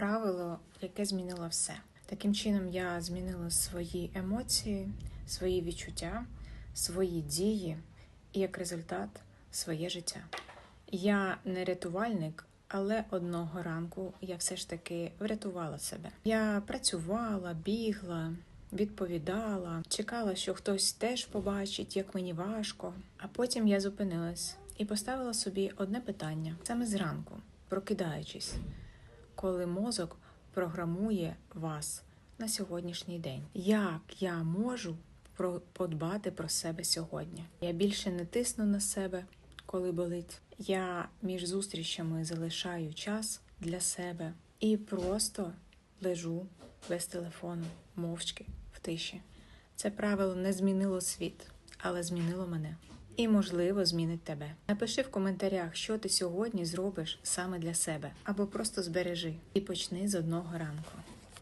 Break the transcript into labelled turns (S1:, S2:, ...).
S1: правило, яке змінило все. Таким чином, я змінила свої емоції, свої відчуття, свої дії і як результат своє життя. Я не рятувальник, але одного ранку я все ж таки врятувала себе. Я працювала, бігла, відповідала, чекала, що хтось теж побачить, як мені важко. А потім я зупинилась і поставила собі одне питання саме зранку, прокидаючись, коли мозок програмує вас на сьогоднішній день. Як я можу подбати про себе сьогодні? Я більше не тисну на себе, коли болить. Я між зустрічами залишаю час для себе і просто лежу без телефону, мовчки в тиші. Це правило не змінило світ, але змінило мене. І, можливо, змінить тебе. Напиши в коментарях, що ти сьогодні зробиш саме для себе, або просто збережи і почни з одного ранку.